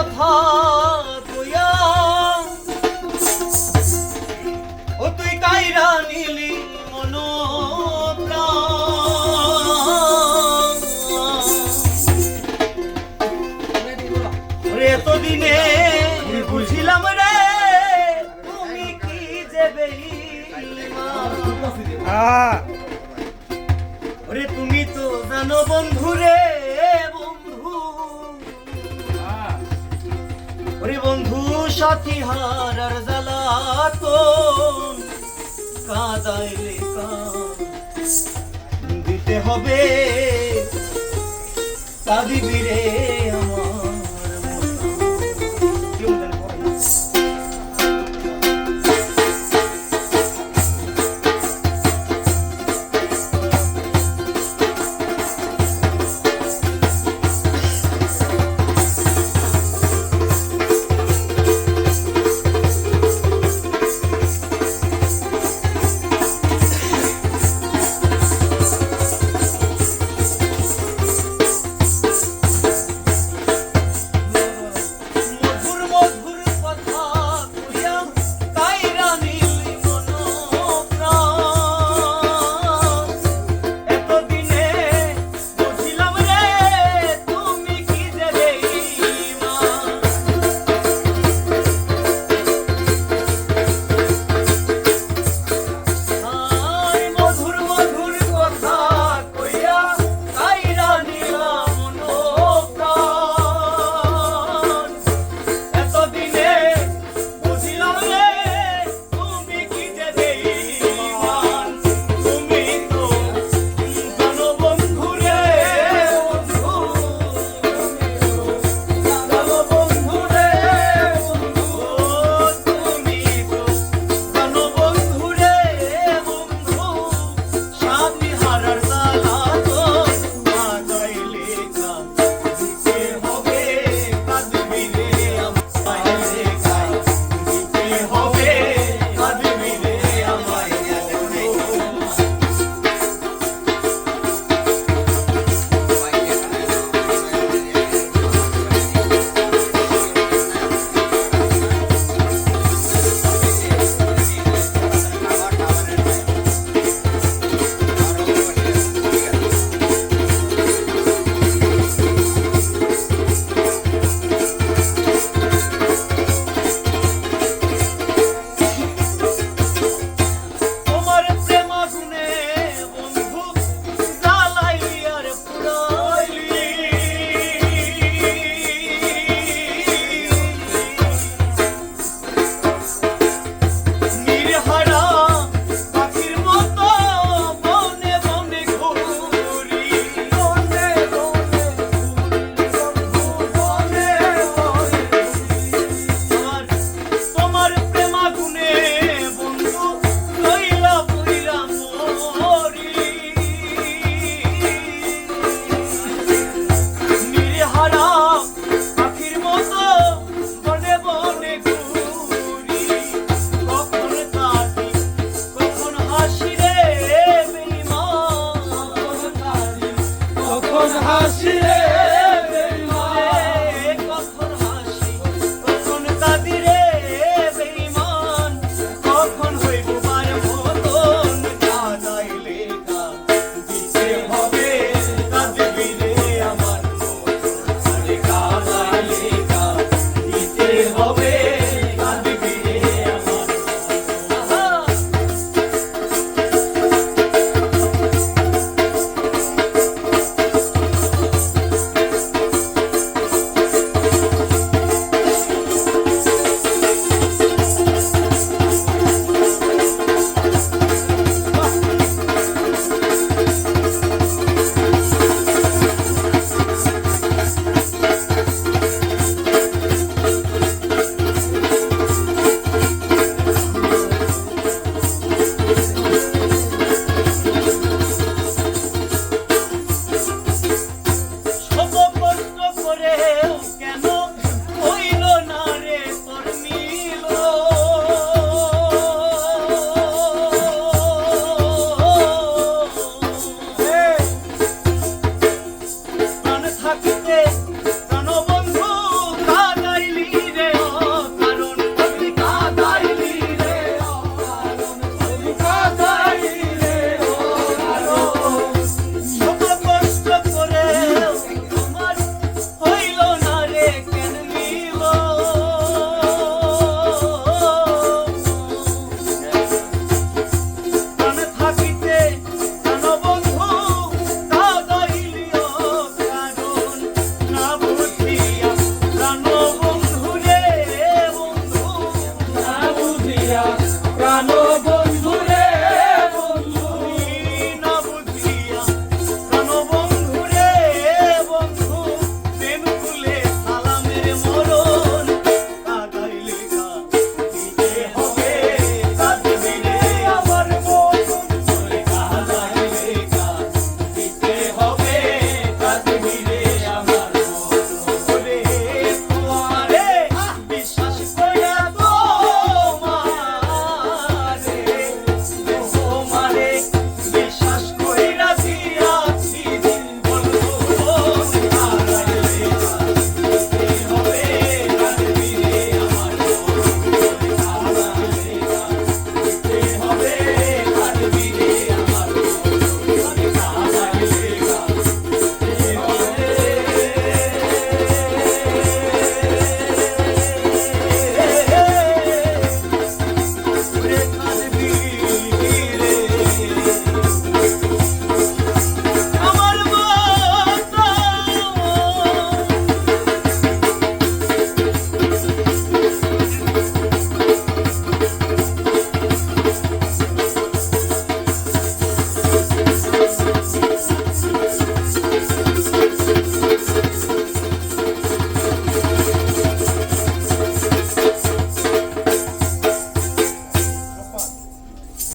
কথা কইয়া। ও তুই কাইরা নিলি মন এতদিনে বুঝিলাম রে তুমি কি যে। তুমি তো জানো বন্ধু রে সাথী হারার জ্বালা তো কাদাইলে দিতে হবে কাঁদিবি রে আমার প্রাণ